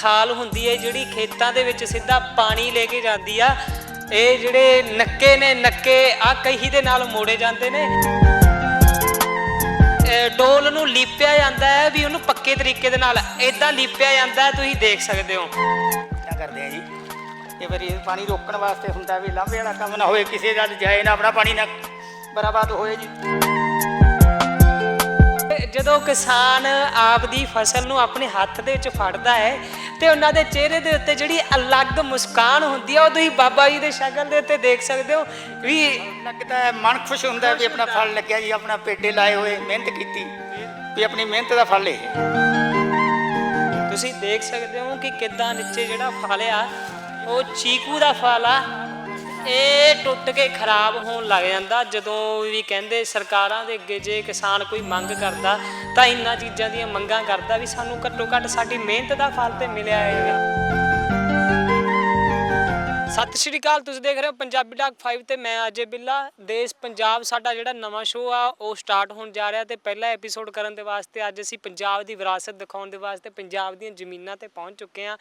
ਖਾਲ ਹੁੰਦੀ ਹੈ, ਜਿਹੜੀ ਖੇਤਾਂ ਦੇ ਵਿੱਚ ਸਿੱਧਾ ਪਾਣੀ ਲੈ ਕੇ ਜਾਂਦੀ ਆ। ਇਹ ਜਿਹੜੇ ਨੱਕੇ ਨੇ, ਨੱਕੇ ਆ ਕਹੀ ਦੇ ਨਾਲ ਮੋੜੇ ਜਾਂਦੇ ਨੇ। ਡੋਲ ਨੂੰ ਲੀਪਿਆ ਜਾਂਦਾ ਹੈ ਵੀ ਉਹਨੂੰ ਪੱਕੇ ਤਰੀਕੇ ਦੇ ਨਾਲ। ਇਦਾਂ ਲੀਪਿਆ ਜਾਂਦਾ ਹੈ, ਤੁਸੀਂ ਦੇਖ ਸਕਦੇ ਹੋ। ਕਿਆ ਕਰਦੇ ਆ ਜੀ? ਇਹ ਵਾਰੀ ਪਾਣੀ ਰੋਕਣ ਵਾਸਤੇ ਹੁੰਦਾ ਵੀ ਲਾਂਭੇ ਵਾਲਾ ਕੰਮ ਨਾ ਹੋਏ ਕਿਸੇ ਦਾ ਜਾਏ ਨਾ ਆਪਣਾ ਪਾਣੀ ਨਾ ਬਰਬਾਦ ਹੋਏ ਜੀ। ਜਦੋਂ ਕਿਸਾਨ ਆਪਦੀ ਫਸਲ ਨੂੰ ਆਪਣੇ ਹੱਥ ਦੇ ਵਿੱਚ ਫੜਦਾ ਹੈ ਤੇ ਉਹਨਾਂ ਦੇ ਚਿਹਰੇ ਦੇ ਉੱਤੇ ਜਿਹੜੀ ਅਲੱਗ ਮੁਸਕਾਨ ਹੁੰਦੀ ਹੈ ਉਹ ਤੁਸੀਂ ਬਾਬਾ ਜੀ ਦੇ ਸ਼ਕਲ ਦੇ ਉੱਤੇ ਦੇਖ ਸਕਦੇ ਹੋ ਵੀ ਲੱਗਦਾ ਹੈ ਮਨ ਖੁਸ਼ ਹੁੰਦਾ ਹੈ ਵੀ ਆਪਣਾ ਫਲ ਲੱਗਿਆ ਜੀ ਆਪਣਾ ਪੇਡੇ ਲਾਏ ਹੋਏ ਮਿਹਨਤ ਕੀਤੀ ਵੀ ਆਪਣੀ ਮਿਹਨਤ ਦਾ ਫਲ ਇਹ ਤੁਸੀਂ ਦੇਖ ਸਕਦੇ ਹੋ ਕਿ ਕਿੱਦਾਂ ਨੀਚੇ ਜਿਹੜਾ ਫਲ ਆ ਉਹ ਚੀਕੂ ਦਾ ਫਲ ਆ ਇਹ ਟੁੱਟ ਕੇ ਖਰਾਬ ਹੋਣ ਲੱਗ ਜਾਂਦਾ। ਜਦੋਂ ਵੀ ਕਹਿੰਦੇ ਸਰਕਾਰਾਂ ਦੇ ਅੱਗੇ ਜੇ ਕਿਸਾਨ ਕੋਈ ਮੰਗ ਕਰਦਾ ਤਾਂ ਇੰਨਾ ਚੀਜ਼ਾਂ ਦੀਆਂ ਮੰਗਾਂ ਕਰਦਾ ਵੀ ਸਾਨੂੰ ਘੱਟੋ ਘੱਟ ਸਾਡੀ ਮਿਹਨਤ ਦਾ ਫਲ ਤੇ ਮਿਲਿਆ ਹੈਗਾ ਸਤਿ ਸ਼੍ਰੀ ਅਕਾਲ, ਤੁਸੀਂ ਦੇਖ ਰਹੇ ਹੋ ਪੰਜਾਬੀ ਡਾਕ 5 ਤੇ ਮੈਂ ਅਜੇ ਬਿੱਲਾ। ਦੇਸ਼ ਪੰਜਾਬ ਸਾਡਾ ਜਿਹੜਾ ਨਵਾਂ ਸ਼ੋਅ ਆ, ਉਹ ਸਟਾਰਟ ਹੋਣ ਜਾ ਰਿਹਾ ਤੇ ਪਹਿਲਾ ਐਪੀਸੋਡ ਕਰਨ ਦੇ ਵਾਸਤੇ ਅੱਜ ਅਸੀਂ ਪੰਜਾਬ ਦੀ ਵਿਰਾਸਤ ਦਿਖਾਉਣ ਦੇ ਵਾਸਤੇ ਪੰਜਾਬ ਦੀਆਂ ਜ਼ਮੀਨਾਂ ਤੇ ਪਹੁੰਚ ਚੁੱਕੇ ਹਾਂ।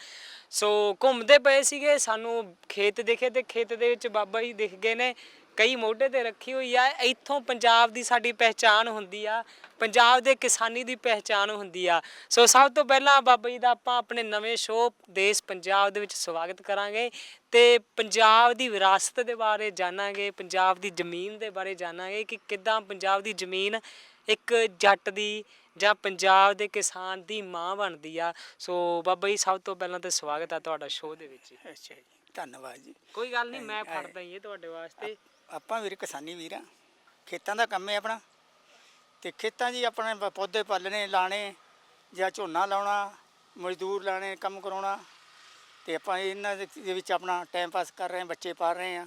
ਸੋ ਘੁੰਮਦੇ ਪਏ ਸੀਗੇ, ਸਾਨੂੰ ਖੇਤ ਦਿਖੇ ਤੇ ਖੇਤ ਦੇ ਵਿੱਚ ਬਾਬਾ ਜੀ ਦਿਖ ਗਏ ਨੇ। ਕਈ ਮੋਢੇ ਤੇ ਰੱਖੀ ਹੋਈ ਆ ਇੱਥੋਂ ਪੰਜਾਬ ਦੀ ਸਾਡੀ ਪਹਿਚਾਣ ਹੁੰਦੀ ਆ ਪੰਜਾਬ ਦੇ ਕਿਸਾਨੀ ਦੀ ਪਹਿਚਾਣ ਹੁੰਦੀ ਆ। ਸੋ ਸਭ ਤੋਂ ਪਹਿਲਾਂ ਬਾਬਾ ਜੀ ਦਾ ਆਪਾਂ ਆਪਣੇ ਨਵੇਂ ਸ਼ੋਅ ਦੇਸ਼ ਪੰਜਾਬ ਦੇ ਵਿੱਚ ਸਵਾਗਤ ਕਰਾਂਗੇ ਤੇ ਪੰਜਾਬ ਦੀ ਵਿਰਾਸਤ ਦੇ ਬਾਰੇ ਜਾਣਾਂਗੇ ਪੰਜਾਬ ਦੀ ਜ਼ਮੀਨ ਦੇ ਬਾਰੇ ਜਾਣਾਂਗੇ ਕਿ ਕਿੱਦਾਂ ਪੰਜਾਬ ਦੀ ਜ਼ਮੀਨ ਇੱਕ ਜੱਟ ਦੀ ਜਾਂ ਪੰਜਾਬ ਦੇ ਕਿਸਾਨ ਦੀ ਮਾਂ ਬਣਦੀ ਆ। ਸੋ ਬਾਬਾ ਜੀ ਸਭ ਤੋਂ ਪਹਿਲਾਂ ਤੇ ਸਵਾਗਤ ਆ ਤੁਹਾਡਾ ਸ਼ੋਅ ਦੇ ਵਿੱਚ। ਅੱਛਾ ਜੀ ਧੰਨਵਾਦ ਜੀ। ਕੋਈ ਗੱਲ ਨਹੀਂ ਮੈਂ ਫੜਦਾ ਹੀ ਇਹ ਤੁਹਾਡੇ ਵਾਸਤੇ। ਆਪਾਂ ਵੀਰ ਕਿਸਾਨੀ ਵੀਰ ਆ। ਖੇਤਾਂ ਦਾ ਕੰਮ ਹੈ ਆਪਣਾ। ਤੇ ਖੇਤਾਂ 'ਚ ਹੀ ਆਪਣੇ ਪ- ਪੌਦੇ ਪਾਲਣੇ ਲਾਣੇ ਜਾਂ ਝੋਨਾ ਲਾਉਣਾ ਮਜ਼ਦੂਰ ਲਾਣੇ ਕੰਮ ਕਰਾਉਣਾ। ਤੇ ਆਪਾਂ ਇਹਨਾਂ ਦੇ ਦੇ ਵਿੱਚ ਆਪਣਾ ਟਾਈਮ ਪਾਸ ਕਰ ਰਹੇ ਹਾਂ ਬੱਚੇ ਪਾਲ ਰਹੇ ਹਾਂ।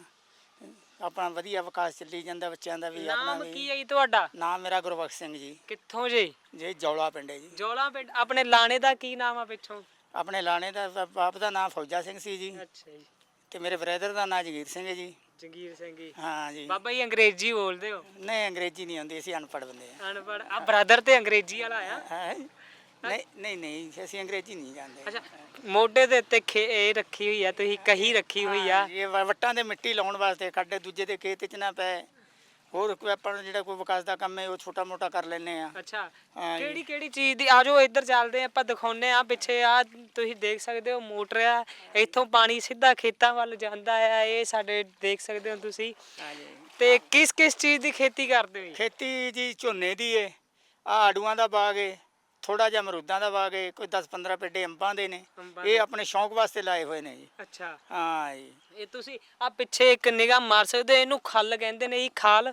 ਆਪਣਾ ਵਧੀਆ ਵਿਕਾਸ ਚੱਲੀ ਜਾਂਦਾ ਬੱਚਿਆਂ ਦਾ ਵੀ ਆਪਣਾ ਨਾਮ ਕੀ ਵੀ ਹੈ ਜੀ ਤੁਹਾਡਾ? ਨਾਮ ਮੇਰਾ ਗੁਰਬਖਸ਼ ਸਿੰਘ ਜੀ। ਕਿੱਥੋਂ ਜੀ? ਜੇ ਜੌਲਾ ਪਿੰਡ ਹੈ ਜੀ। ਜੋਲਾ ਪਿੰਡ। ਆਪਣੇ ਲਾਣੇ ਦਾ ਕੀ ਨਾਮ ਆ ਪਿੱਛੋਂ? ਆਪਣੇ ਲਾਣੇ ਦਾ ਬ- ਬਾਪ ਦਾ ਨਾਮ ਫੌਜਾ ਸਿੰਘ ਸੀ ਜੀ। ਅੱਛਾ ਜੀ। ਤੇ ਮੇਰੇ ਬ੍ਰਦਰ ਦਾ ਨਾਮ ਜਗੀਰ ਸਿੰਘ ਹੈ ਜੀ। ਜੰਗੀਰ ਸਿੰਘ ਜੀ। ਹਾਂ ਜੀ। ਬਾਬਾ ਜੀ ਅੰਗਰੇਜ਼ੀ ਬੋਲਦੇ ਹੋ? ਨਹੀਂ ਅੰਗਰੇਜ਼ੀ ਨਹੀਂ ਆਉਂਦੀ ਅਸੀਂ ਅਨਪੜ੍ਹ ਬੰਦੇ ਆ ਅਨਪੜ ਆ ਬ੍ਰਦਰ ਤੇ ਅੰਗਰੇਜ਼ੀ ਵਾਲਾ ਆ? ਹੈ ਨਹੀਂ ਨਹੀਂ ਨਹੀਂ ਅਸੀਂ ਅੰਗਰੇਜ਼ੀ ਨਹੀਂ ਜਾਣਦੇ। ਅੱਛਾ ਮੋਢੇ ਦੇ ਉੱਤੇ ਖੇ- ਇਹ ਰੱਖੀ ਹੋਈ ਆ ਤੁਸੀਂ ਕਹੀ ਰੱਖੀ ਹੋਈ ਆ। ਹਾਂ ਇਹ ਵ- ਵੱਟਾਂ ਦੇ ਮਿੱਟੀ ਲਾਉਣ ਵਾਸਤੇ ਕੱਢੇ ਦੂਜੇ ਦੇ ਖੇਤ 'ਚ ਨਾ ਪਏ। ਹੋਰ ਕੋਈ ਆਪਾਂ ਨੂੰ ਜਿਹੜਾ ਕੋਈ ਵਿਕਾਸ ਦਾ ਕੰਮ ਹੈ ਉਹ ਛੋਟਾ ਮੋਟਾ ਕਰ ਲੈਨੇ ਆ ਅੱਛਾ ਹਾਂ ਜੀ। ਕਿਹੜੀ ਕਿਹੜੀ ਚੀਜ਼ ਦੀ ਆਜੋ ਇੱਧਰ ਚੱਲਦੇ ਆਪਾਂ ਦਿਖਾਉਨੇ ਆ ਪਿੱਛੇ ਆ ਤੁਸੀਂ ਦੇਖ ਸਕਦੇ ਹੋ ਮੋਟਰ ਆ ਇੱਥੋਂ ਪਾਣੀ ਸਿੱਧਾ ਖੇਤਾਂ ਵੱਲ ਜਾਂਦਾ ਆ ਇਹ ਸਾਡੇ ਦੇਖ ਸਕਦੇ ਹੋ ਤੁਸੀਂ ਤੇ ਕਿਸ ਕਿਸ ਚੀਜ਼ ਦੀ ਖੇਤੀ ਕਰਦੇ ਹੋ ਜੀ? ਖੇਤੀ ਜੀ ਝੋਨੇ ਦੀ ਏ ਆ ਆੜੂਆਂ ਦਾ ਬਾਗ ਏ ਥੋੜਾ ਜਿਹਾ ਅਮਰੂਦਾਂ ਦਾ ਬਾਗ ਏ ਕੋਈ 10 15 ਪੇਡੇ ਅੰਬਾਂ ਦੇ ਨੇ। ਅੰਬਾਂ ਇਹ ਆਪਣੇ ਸ਼ੌਂਕ ਵਾਸਤੇ ਲਾਏ ਹੋਏ ਨੇ ਜੀ। ਅੱਛਾ। ਹਾਂ ਜੀ। ਇਹ ਤੁਸੀਂ ਆ ਪਿੱਛੇ ਇੱਕ ਨਿਗਾਹ ਮਾਰ ਸਕਦੇ ਹੋ ਇਹਨੂੰ ਖੱਲ ਕਹਿੰਦੇ ਨੇ ਇਹ ਖਾਲ।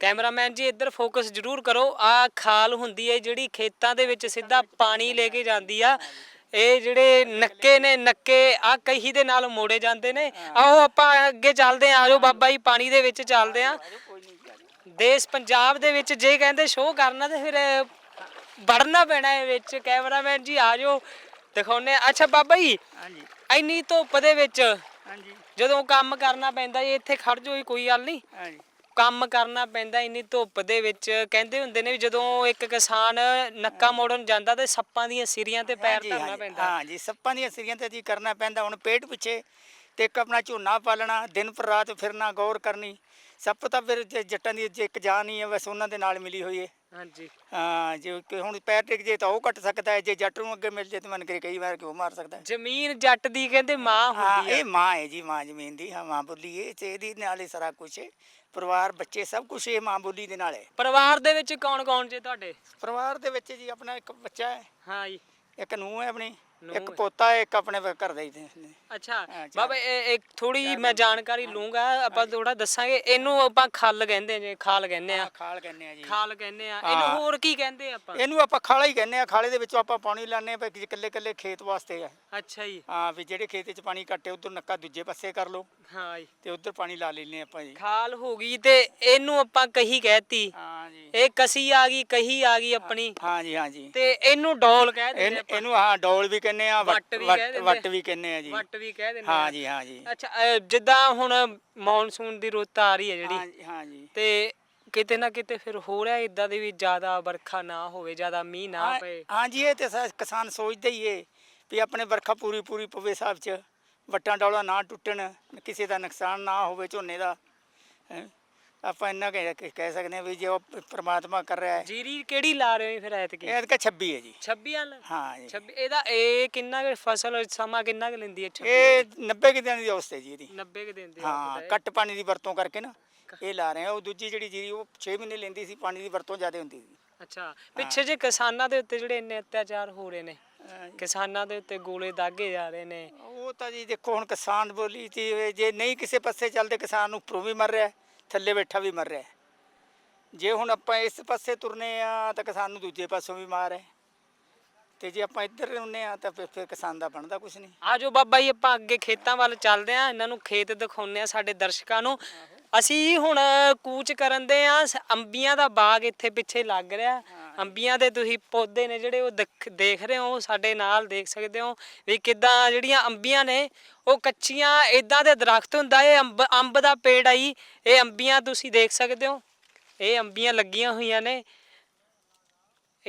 ਕੈਮਰਾਮੈਨ ਜੀ ਇੱਧਰ ਫੋਕਸ ਜ਼ਰੂਰ ਕਰੋ। ਆ ਖਾਲ ਹੁੰਦੀ ਹੈ ਜਿਹੜੀ ਖੇਤਾਂ ਦੇ ਵਿੱਚ ਸਿੱਧਾ ਪਾਣੀ ਲੈ ਕੇ ਜਾਂਦੀ ਆ। ਇਹ ਜਿਹੜੇ ਨੱਕੇ ਨੇ ਨੱਕੇ ਆ ਕਹੀ ਦੇ ਨਾਲ ਮੋੜੇ ਜਾਂਦੇ ਨੇ। ਆਓ ਆਪਾਂ ਅੱਗੇ ਚੱਲਦੇ ਆ ਆਜੋ ਬਾਬਾ ਜੀ ਪਾਣੀ ਦੇ ਵਿੱਚ ਚੱਲਦੇ ਆ ਦੇਸ਼ ਪੰਜਾਬ ਦੇ ਵਿੱਚ ਜੇ ਕਹਿੰਦੇ ਸ਼ੋਅ ਕਰਨਾ ਤੇ ਫਿਰ ਵੜਨਾ ਪੈਣਾ ਇਹ ਵਿੱਚ ਕੈਮਰਾਮੈਨ ਜੀ ਆਜੋ ਦਿਖਾਉਨੇ ਆ। ਅੱਛਾ ਬਾਬਾ ਜੀ ਹਾਂਜੀ। ਇੰਨੀ ਧੁੱਪ ਦੇ ਵਿੱਚ ਹਾਂਜੀ। ਜਦੋਂ ਕੰਮ ਕਰਨਾ ਪੈਂਦਾ ਜੀ ਇੱਥੇ ਖੜ ਜਾਓ ਜੀ, ਕੋਈ ਗੱਲ ਨਹੀਂ। ਹਾਂਜੀ। ਕੰਮ ਕਰਨਾ ਪੈਂਦਾ ਇੰਨੀ ਧੁੱਪ ਦੇ ਵਿੱਚ। ਕਹਿੰਦੇ ਹੁੰਦੇ ਨੇ ਵੀ ਜਦੋਂ ਇੱਕ ਕਿਸਾਨ ਨੱਕਾ ਮੋੜਨ ਜਾਂਦਾ ਤੇ ਸੱਪਾਂ ਦੀਆਂ ਸਿਰੀਆਂ ਤੇ ਪੈਰ ਹਾਂਜੀ, ਧਰਨਾ ਹਾਂਜੀ, ਪੈਂਦਾ। ਹਾਂ ਜੀ ਸੱਪਾਂ ਦੀਆਂ ਸਿਰੀਆਂ ਤੇ ਜੀ ਕਰਨਾ ਪੈਂਦਾ। ਹੁਣ ਪੇਟ ਪਿੱਛੇ ਤੇ ਇੱਕ ਆਪਣਾ ਝੋਨਾ ਪਾਲਣਾ ਦਿਨ ਪਰ ਰਾਤ ਫਿਰਨਾ ਗੌਰ ਕਰਨੀ। ਸੱਪ ਤਾਂ ਫਿਰ ਜੇ ਜੱਟਾਂ ਦੀ ਜੇ ਇੱਕ ਜਾਨ ਹੀ ਹੈ ਬਸ ਉਹਨਾਂ ਦੇ ਨਾਲ ਮਿਲੀ ਹੋਈ ਹੈ। ਹਾਂਜੀ। ਹਾਂ ਜੇ ਕਿ ਹੁਣ ਪੈਰ ਟਿਕ ਜੇ ਤਾਂ ਉਹ ਕੱਟ ਸਕਦਾ ਹੈ ਜੇ ਜੱਟ ਨੂੰ ਅੱਗੇ ਮਿਲ ਜੇ ਤਾਂ ਮਨ ਕਰੇ ਕਈ ਵਾਰ ਕਿ ਉਹ ਮਾਰ ਸਕਦਾ ਹੈ। ਜ਼ਮੀਨ ਜੱਟ ਦੀ ਕਹਿੰਦੇ ਮਾਂ ਹਾਂ ਹੁੰਦੀ ਇਹ ਹੈ ਮਾਂ ਹੈ ਜੀ ਮਾਂ ਜ਼ਮੀਨ ਦੀ ਹਾਂ ਮਾਂ ਬੋਲੀ ਹੈ ਤੇ ਇਹਦੀ ਨਾਲ ਹੀ ਸਾਰਾ ਕੁਝ ਹੈ। ਪਰਿਵਾਰ ਬੱਚੇ ਸਭ ਕੁਝ ਇਹ ਮਾਂ ਬੋਲੀ ਦੇ ਨਾਲ ਹੈ। ਪਰਿਵਾਰ ਦੇ ਵਿੱਚ ਕੌਣ ਕੌਣ ਜੇ ਤੁਹਾਡੇ? ਪਰਿਵਾਰ ਦੇ ਵਿੱਚ ਜੀ ਆਪਣਾ ਇੱਕ ਬੱਚਾ ਹੈ। ਹਾਂ ਜੀ। ਇੱਕ ਨੂੰਹ ਹੈ ਆਪਣੀ। ਇੱਕ। ਪੋਤਾ ਇੱਕ ਆਪਣੇ ਘਰ ਦਾ ਹੀ ਨੇ। ਅੱਛਾ ਬਾਬਾ ਇਹ ਇੱਕ ਥੋੜੀ ਜੀ ਮੈਂ ਜਾਣਕਾਰੀ ਲੂੰਗਾ ਆਪਾਂ ਥੋੜਾ ਦੱਸਾਂਗੇ ਇਹਨੂੰ ਆਪਾਂ ਖੱਲ ਕਹਿੰਦੇ ਨੇ ਖਾਲ ਕਹਿੰਦੇ ਆ ਖਾਲ ਕਹਿੰਦੇ ਆ ਜੀ। ਖਾਲ ਕਹਿੰਦੇ ਆ ਇਹਨੂੰ। ਹੋਰ ਕੀ ਕਹਿੰਦੇ ਆਪਾਂ? ਇਹਨੂੰ ਆਪਾਂ ਖਾਲਾ ਹੀ ਕਹਿੰਦੇ ਆ ਖਾਲੇ ਦੇ ਵਿੱਚੋਂ ਆਪਾਂ ਪਾਣੀ ਲਾਣੇ ਆ ਇਕੱਲੇ ਇਕੱਲੇ ਖੇਤ ਵਾਸਤੇ ਆ। ਅੱਛਾ ਜੀ। ਹਾਂ ਵੀ ਜਿਹੜੇ ਖੇਤ 'ਚ ਪਾਣੀ ਘੱਟੇ ਉਧਰ ਨੱਕਾ ਦੂਜੇ ਪਾਸੇ ਕਰ ਲਓ। ਹਾਂ ਜੀ। ਤੇ ਉਧਰ ਪਾਣੀ ਲਾ ਲੈਨੇ ਆਪਾਂ ਜੀ। ਖਾਲ ਹੋ ਗਈ ਤੇ ਇਹਨੂੰ ਆਪਾਂ ਕਹੀ ਕਹਿਤੀ। ਹਾਂ ਜੀ। ਇਹ ਕਸੀ ਆ ਗਈ ਕਹੀ ਆ ਗਈ ਆਪਣੀ। ਹਾਂ ਜੀ ਹਾਂ ਜੀ। ਤੇ ਇਹਨੂੰ ਡੋਲ ਕਹਿ ਦਿੰਦੇ ਇਹਨ- ਆਪਾਂ। ਇਹਨੂੰ ਹਾਂ ਡੋਲ ਵੀ ਕਹਿੰਦੇ ਆ ਵੱਟ ਵੀ ਕਹਿ ਦਿੰਦੇ। ਵੱਟ ਵੀ ਕਹਿੰਦੇ ਆ ਜੀ ਵੱਟ ਵੀ ਕਹਿ ਦਿੰਦੇ ਹਾਂ। ਜੀ ਹਾਂ ਜੀ ਅੱਛਾ ਅਹ ਜਿੱਦਾਂ ਹੁਣ ਮੌਨਸੂਨ ਦੀ ਰੁੱਤ ਆ ਰਹੀ ਹੈ ਹਾਂ ਜਿਹੜੀ ਜੀ ਹਾਂ ਜੀ ਤੇ ਕਿਤੇ ਨਾ ਕਿਤੇ ਫਿਰ ਹੋ ਰਿਹਾ ਇਦਾਂ ਦੀ ਵੀ ਜ਼ਿਆਦਾ ਵਰਖਾ ਨਾ ਹੋਵੇ ਜ਼ਿਆਦਾ ਮੀਂਹ ਨਾ ਹਾਂ- ਪਏ ਹਾਂ ਜੀ ਇਹ ਤੇ ਸਾ- ਕਿਸਾਨ ਸੋਚਦਾ ਹੀ ਏ ਵੀ ਆਪਣੇ ਵਰਖਾ ਪੂਰੀ ਪੂਰੀ ਪਵੇ ਸਾਹਿਬ ਚ ਵੱਟਾਂ ਡੌਲਾ ਨਾ ਟੁੱਟਣ ਕਿਸੇ ਦਾ ਨੁਕਸਾਨ ਨਾ ਹੋਵੇ ਝੋਨੇ ਦਾ ਹੈਂ। ਆਪਾਂ ਇੰਨਾ ਕਹਿ ਕਹਿ ਸਕਦੇ ਹਾਂ ਵੀ ਜੇ ਉਹ ਪ੍ਰਮਾਤਮਾ ਕਰ ਰਿਹਾ ਹੈ। ਜੀਰੀ ਕਿਹੜੀ ਲਾ ਰਹੇ ਹੋ ਫਿਰ ਐਤਕੀ? ਇਹ ਤਾਂ 26 ਹੈ ਜੀ। 26 ਵਾਲ? ਹਾਂ ਜੀ। 26 ਇਹਦਾ ਇਹ ਕਿੰਨਾ ਕੁ ਫਸਲ ਸਮਾਂ ਕਿੰਨਾ ਕੁ ਲੈਂਦੀ ਹੈ 26 ਇਹ 90 ਕੁ ਦਿਨ ਦੀ ਅਵਸਥਾ ਜੀ ਇਹਦੀ। 90 ਕੁ ਦਿਨ ਦੀ ਹਾਂ। ਕੱਟ ਪਾਣੀ ਦੀ ਵਰਤੋਂ ਕਰਕੇ ਨਾ ਇਹ ਲਾ ਰਹੇ ਆ ਉਹ ਦੂਜੀ ਜਿਹੜੀ ਜੀਰੀ ਉਹ 6 ਮਹੀਨੇ ਲੈਂਦੀ ਸੀ ਪਾਣੀ ਦੀ ਵਰਤੋਂ ਜ਼ਿਆਦਾ ਹੁੰਦੀ ਸੀ। ਅੱਛਾ ਪਿੱਛੇ ਜੇ ਕਿਸਾਨਾਂ ਦੇ ਉੱਤੇ ਜਿਹੜੇ ਇੰਨੇ ਅਤਿਆਚਾਰ ਹੋ ਰਹੇ ਨੇ। ਕਿਸਾਨਾਂ ਦੇ ਉੱਤੇ ਗੋਲੇ ਦਾਗੇ ਜਾ ਰਹੇ ਨੇ। ਉਹ ਤਾਂ ਜੀ ਦੇਖੋ ਹੁਣ ਕਿਸਾਨ ਬੋਲੀ ਤੀ ਜੇ ਨਹੀਂ ਕਿਸੇ ਪਾਸੇ ਚੱਲਦੇ ਕਿਸਾਨ ਉੱਪਰੋਂ ਵੀ ਮਰ ਰਿਹਾ ਥੱਲੇ ਬੈਠਾ ਵੀ ਮਰ ਰਿਹਾ ਹੈ। ਜੇ ਹੁਣ ਆਪਾਂ ਇਸ ਪਾਸੇ ਤੁਰਨੇ ਆ, ਤਾਂ ਕਿਸਾਨ ਨੂੰ ਦੂਜੇ ਪਾਸੋਂ ਵੀ ਮਾਰ ਹੈ। ਤੇ ਜੇ ਆਪਾਂ ਇੱਧਰ ਹੁੰਨੇ ਆ, ਤਾਂ ਫਿਰ ਫਿਰ ਕਿਸਾਨ ਦਾ ਬਣਦਾ ਕੁਝ ਨਹੀਂ। ਆਜੋ ਬਾਬਾ ਜੀ, ਆਪਾਂ ਅੱਗੇ ਖੇਤਾਂ ਵੱਲ ਚੱਲਦੇ ਆ ਇਹਨਾਂ ਨੂੰ ਖੇਤ ਦਿਖਾਉਂਦੇ ਆ ਸਾਡੇ ਦਰਸ਼ਕਾਂ ਨੂੰ। ਅਸੀਂ ਹੁਣ ਕੂਚ ਕਰਨ ਦੇ ਆ ਅੰਬੀਆਂ ਦਾ ਬਾਗ ਇੱਥੇ ਪਿੱਛੇ ਲੱਗ ਰਿਹਾ। ਅੰਬੀਆਂ ਦੇ ਤੁਸੀਂ ਪੌਦੇ ਨੇ ਜਿਹੜੇ ਉਹ ਦਿਖ- ਦੇਖ ਰਹੇ ਹੋ ਸਾਡੇ ਨਾਲ ਦੇਖ ਸਕਦੇ ਹੋ ਵੀ ਕਿੱਦਾਂ ਜਿਹੜੀਆਂ ਅੰਬੀਆਂ ਨੇ, ਉਹ ਕੱਚੀਆਂ ਇਦਾਂ ਦੇ ਦਰਖਤ ਹੁੰਦਾ, ਇਹ ਅੰਬ ਅੰਬ ਦਾ ਪੇੜ ਆਈ ਇਹ ਅੰਬੀਆਂ ਤੁਸੀਂ ਦੇਖ ਸਕਦੇ ਹੋ, ਇਹ ਅੰਬੀਆਂ ਲੱਗੀਆਂ ਹੋਈਆਂ ਨੇ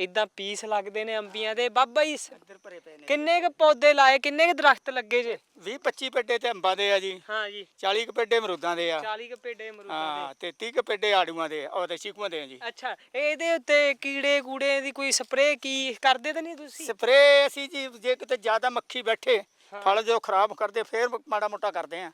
ਇਦਾਂ ਪੀਸ ਲੱਗਦੇ ਨੇ ਅੰਬੀਆਂ ਦੇ ਬਾਬਾ ਜੀ ਇੱਧਰ ਭਰੇ ਪਏ ਨੇ। ਕਿੰਨੇ ਕ ਪੌਦੇ ਲਾਏ ਕਿੰਨੇ ਕ ਦਰਖਤ ਲੱਗੇ ਜੇ? 20 25 ਪੇਡੇ ਤੇ ਅੰਬਾਂ ਦੇ ਆ ਜੀ। ਹਾਂ ਜੀ। 40 ਕੁ ਪੇਡੇ ਅਮਰੂਦਾਂ ਦੇ ਆ। 40 ਕ ਪੇਡੇ ਅਮਰੂਦਾਂ ਹਾਂ ਤੇ 30 ਕੁ ਪੇਡੇ ਆੜੂਆਂ ਦੇ ਉਹ ਤੇ ਚੀਕੂਆਂ ਦੇ ਆ ਜੀ। ਦੇ ਅੱਛਾ ਇਹਦੇ ਉੱਤੇ ਕੀੜੇ ਕੂੜੇ ਦੀ ਕੋਈ ਸਪਰੇਅ ਕੀ ਕਰਦੇ ਤਾਂ ਨਹੀਂ ਤੁਸੀਂ? ਸਪਰੇ ਅਸੀਂ ਜੀ ਜੇ ਕਿਤੇ ਜ਼ਿਆਦਾ ਮੱਖੀ ਬੈਠੇ ਫਲ ਜੋ ਖਰਾਬ ਕਰਦੇ ਫਿਰ ਮਾੜਾ ਮੋਟਾ ਕਰਦੇ ਆ।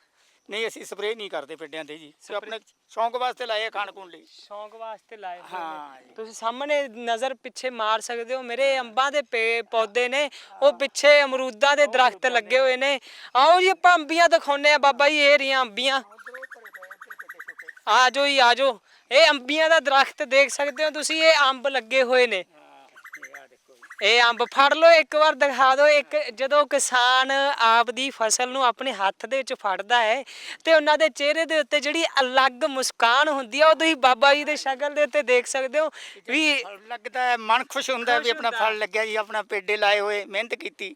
ਨਹੀਂ ਅਸੀਂ ਸਪਰੇ ਨਹੀਂ ਕਰਦੇ ਪਿੰਡਾਂ ਦੇ ਜੀ। ਸਿਰ ਆਪਣੇ ਸ਼ੌਂਕ ਵਾਸਤੇ ਲਾਏ ਆ ਖਾਣ ਖੂਣ ਲਈ। ਸ਼ੌਂਕ ਵਾਸਤੇ ਲਾਏ ਹੋਏ। ਹਾਂ ਜੀ। ਤੁਸੀਂ ਸਾਹਮਣੇ ਨਜ਼ਰ ਪਿੱਛੇ ਮਾਰ ਸਕਦੇ ਹੋ ਮੇਰੇ ਅੰਬਾਂ ਦੇ ਪੇ ਪੌਦੇ ਨੇ ਉਹ ਪਿੱਛੇ ਅਮਰੂਦਾਂ ਦੇ ਦਰਖਤ ਲੱਗੇ ਹੋਏ ਨੇ। ਆਓ ਜੀ ਆਪਾਂ ਅੰਬੀਆਂ ਦਿਖਾਉਂਦੇ ਆ ਬਾਬਾ ਜੀ ਇਹ ਰਹੀਆਂ ਅੰਬੀਆਂ। ਆ ਜਾਓ ਜੀ ਆ ਜਾਓ। ਇਹ ਅੰਬੀਆਂ ਦਾ ਦਰਖਤ ਦੇਖ ਸਕਦੇ ਹੋ ਤੁਸੀਂ ਇਹ ਅੰਬ ਲੱਗੇ ਹੋਏ ਨੇ। ਇਹ ਅੰਬ ਫੜ ਲਓ ਇੱਕ ਵਾਰ ਦਿਖਾ ਦਿਓ ਇੱਕ ਜਦੋਂ ਕਿਸਾਨ ਆਪ ਦੀ ਫਸਲ ਨੂੰ ਆਪਣੇ ਹੱਥ ਦੇ ਵਿੱਚ ਫੜਦਾ ਹੈ ਤੇ ਉਹਨਾਂ ਦੇ ਚਿਹਰੇ ਦੇ ਉੱਤੇ ਜਿਹੜੀ ਅਲੱਗ ਮੁਸਕਾਨ ਹੁੰਦੀ ਆ ਉਹ ਤੁਸੀਂ ਬਾਬਾ ਜੀ ਦੇ ਸ਼ਕਲ ਦੇ ਉੱਤੇ ਦੇਖ ਸਕਦੇ ਹੋ ਵੀ ਲੱਗਦਾ ਹੈ ਮਨ ਖੁਸ਼ ਹੁੰਦਾ ਹੈ ਵੀ ਆਪਣਾ। ਫਲ ਲੱਗਿਆ ਜੀ ਆਪਣਾ ਪੇਡੇ ਲਾਏ ਹੋਏ ਮਿਹਨਤ ਕੀਤੀ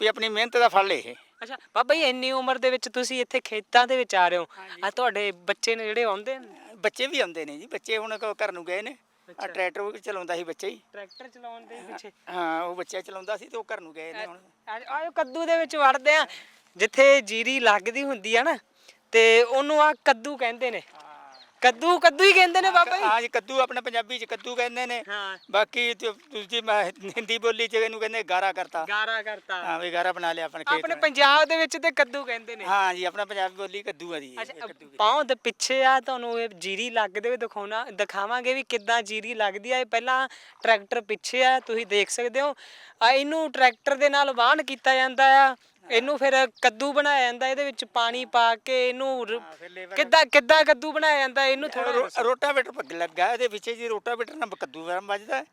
ਵੀ ਆਪਣੀ ਮਿਹਨਤ ਦਾ ਫਲ ਇਹ। ਅੱਛਾ ਬਾਬਾ ਜੀ ਇੰਨੀ ਉਮਰ ਦੇ ਵਿੱਚ ਤੁਸੀਂ ਇੱਥੇ ਖੇਤਾਂ ਦੇ ਵਿੱਚ ਆ ਰਹੇ ਹੋ। ਆ ਤੁਹਾਡੇ ਬੱਚੇ ਨੇ ਜਿਹੜੇ ਆਉਂਦੇ ਨੇ? ਬੱਚੇ ਵੀ ਆਉਂਦੇ ਨੇ ਜੀ ਬੱਚੇ ਹੁਣ ਘਰ ਨੂੰ ਗਏ ਨੇ। ਆ ਅੱਛਾ। ਟਰੈਕਟਰ ਵੀ ਚਲਾਉਂਦਾ ਸੀ ਬੱਚੇ ਹੀ। ਟਰੈਕਟਰ ਚਲਾਉਣ ਦੇ ਪਿੱਛੇ। ਹਾਂ ਉਹ ਬੱਚਾ ਚਲਾਉਂਦਾ ਸੀ ਤੇ ਉਹ ਘਰ ਨੂੰ ਗਏ ਨੇ ਹੁਣ। ਆਇਓ ਕੱਦੂ ਦੇ ਵਿੱਚ ਵੜਦੇ ਆ। ਜਿੱਥੇ ਜੀਰੀ ਲੱਗਦੀ ਹੁੰਦੀ ਆ ਨਾ ਤੇ ਉਹਨੂੰ ਆ ਕੱਦੂ ਕਹਿੰਦੇ ਨੇ। ਕੱਦੂ ਕੱਦੂ ਹੀ ਕਹਿੰਦੇ ਨੇ ਬਾਬਾ ਜੀ। ਹਾਂ ਜੀ ਕੱਦੂ ਆਪਣੇ ਪੰਜਾਬੀ ਚ ਕੱਦੂ ਕਹਿੰਦੇ ਨੇ। ਹਾਂ। ਬਾਕੀ ਤੇ ਦੂਜੀ ਮੈਂ ਹਿੰਦੀ ਬੋਲੀ ਚ ਇਹਨੂੰ ਕਹਿੰਦੇ ਗਾਰਾ ਕਰਤਾ। ਗਾਰਾ ਕਰਤਾ। ਹਾਂ ਵੀ ਗਾਰਾ ਬਣਾ ਲਿਆ ਆਪਣੇ ਖੇਤ ਆਪਣੇ में। ਪੰਜਾਬ ਦੇ ਵਿੱਚ ਤੇ ਕੱਦੂ ਕਹਿੰਦੇ ਨੇ। ਹਾਂ ਜੀ ਆਪਣਾ ਪੰਜਾਬੀ ਬੋਲੀ ਕੱਦੂ ਆ ਜੀ ਪਾਉ ਦੇ ਪਿੱਛੇ ਆ ਤੁਹਾਨੂੰ ਇਹ ਜੀਰੀ ਲੱਗਦੇ ਹੋਏ ਦਿਖਾਉਣਾ ਦਿਖਾਵਾਂਗੇ ਵੀ ਕਿੱਦਾਂ ਜੀਰੀ ਲੱਗਦੀ ਆ। ਇਹ ਪਹਿਲਾਂ ਟਰੈਕਟਰ ਪਿੱਛੇ ਆ ਤੁਸੀਂ ਦੇਖ ਸਕਦੇ ਹੋ। ਆ ਇਹਨੂੰ ਟਰੈਕਟਰ ਦੇ ਨਾਲ ਵਾਹਣ ਕੀਤਾ ਜਾਂਦਾ ਆ। ਇਹਨੂੰ ਫਿਰ ਕੱਦੂ ਬਣਾਇਆ ਜਾਂਦਾ ਇਹਦੇ ਵਿੱਚ ਪਾਣੀ ਪਾ ਕੇ ਇਹਨੂੰ ਰ- ਕਿੱਦਾਂ ਕਿੱਦਾਂ ਕੱਦੂ ਬਣਾਇਆ ਜਾਂਦਾ ਇਹਨੂੰ ਥੋੜਾ ਰੋਟਾਵੇਟਰ ਪੱਗ ਲੱਗਾ ਇਹਦੇ ਵਿੱਚ ਜੀ ਰੋਟਾਵੇਟਰ ਨਾਲ ਕੱਦੂ ਵਰਮ ਵੱਜਦਾ ਹੈ।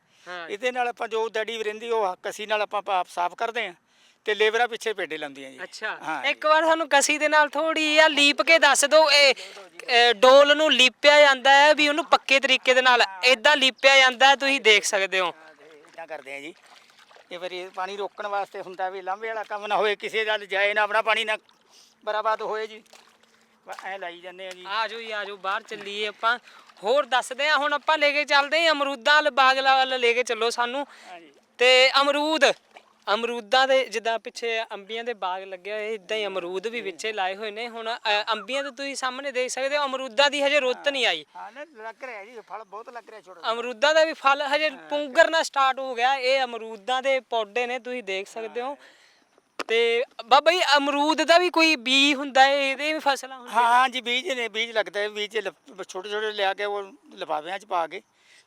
ਇਹਦੇ ਨਾਲ ਆਪਾਂ ਜੋ ਦੜੀ ਰਹਿੰਦੀ ਉਹ ਕਸੀ ਨਾਲ ਆਪਾਂ ਆਪ ਸਾਫ਼ ਕਰਦੇ ਆ ਤੇ ਲੇਬਰਾਂ ਪਿੱਛੇ ਪੇਡੇ ਲਾਉਂਦੀਆਂ ਜੀ। ਅੱਛਾ। ਹਾਂ ਇੱਕ ਵਾਰ ਸਾਨੂੰ ਕਸੀ ਦੇ ਨਾਲ ਥੋੜੀ ਆ ਲੀਪ ਕੇ ਦੱਸ ਦਿਓ ਇਹ ਇਹ ਡੋਲ ਨੂੰ ਲੀਪਿਆ ਜਾਂਦਾ ਹੈ ਵੀ ਉਹਨੂੰ ਪੱਕੇ ਤਰੀਕੇ ਦੇ ਨਾਲ ਇਦਾਂ ਲੀਪਿਆ ਜਾਂਦਾ ਹੈ ਤੁਸੀਂ ਦੇਖ ਸਕਦੇ ਹੋ। ਇਦਾਂ ਕਰਦੇ ਆ ਜੀ। ਇਹ ਵਾਰੀ ਪਾਣੀ ਰੋਕਣ ਵਾਸਤੇ ਹੁੰਦਾ ਵੀ ਲਾਂਭੇ ਵਾਲਾ ਕੰਮ ਨਾ ਹੋਏ ਕਿਸੇ ਦਾ ਜਾਏ ਨਾ ਆਪਣਾ ਪਾਣੀ ਨਾ ਬਰਾਬਰ ਹੋਏ ਜੀ। ਐ ਲਾਈ ਜਾਂਦੇ ਆ ਜੀ। ਆ ਜਾਓ ਜੀ ਆ ਜਾਓ ਬਾਹਰ ਚੱਲੀਏ ਆਪਾਂ। ਹੋਰ ਦੱਸਦੇ ਆ ਹੁਣ ਆਪਾਂ ਲੈ ਕੇ ਚੱਲਦੇ ਆ ਅਮਰੂਦਾਂ ਵਾਲ ਬਾਗ ਵੱਲ ਲੈ ਕੇ ਚੱਲੋ ਸਾਨੂੰ। ਤੇ ਅਮਰੂਦ ਅਮਰੂਦਾਂ ਦੇ ਜਿੱਦਾਂ ਪਿੱਛੇ ਅੰਬੀਆਂ ਦੇ ਬਾਗ ਲੱਗੇ ਹੋਏ ਇਦਾਂ ਹੀ ਅਮਰੂਦ ਵੀ ਵਿੱਚੇ ਲਾਏ ਹੋਏ ਨੇ। ਹੁਣ ਅ, ਅੰਬੀਆਂ ਤੇ ਤੁਸੀਂ ਸਾਹਮਣੇ ਦੇਖ ਸਕਦੇ ਹੋ ਅਮਰੂਦਾਂ ਦੀ ਹਜੇ ਰੁੱਤ ਨਹੀਂ ਆਈ। ਹਾਂ ਨਾ ਲੱਗ ਰਿਹਾ ਜੀ ਫਲ ਬਹੁਤ ਲੱਗ ਰਿਹਾ ਛੋਟਾ ਅਮਰੂਦਾਂ ਦਾ ਵੀ ਫਲ ਹਜੇ ਪੁੰਗਰਨਾ ਸਟਾਰਟ ਹੋ ਗਿਆ ਇਹ ਅਮਰੂਦਾਂ ਦੇ ਪੌਡੇ ਨੇ ਤੁਸੀਂ ਦੇਖ ਸਕਦੇ ਹੋ। ਤੇ ਬਾਬਾ ਜੀ ਅਮਰੂਦ ਦਾ ਵੀ ਕੋਈ ਬੀ ਹੁੰਦਾ ਹੈ ਇਹਦੇ ਵੀ ਫਸਲਾਂ ਹੁੰਦੀਆਂ ਹਾਂ ਹਾਂ ਜੀ ਬੀਜ ਨੇ ਬੀਜ ਲੱਗਦਾ ਹੈ ਬੀਜ ਛੋਟੇ ਛੋਟੇ ਲਿਆ ਕੇ ਉਹ ਲਿਫਾਫਿਆਂ 'ਚ ਪਾ ਕੇ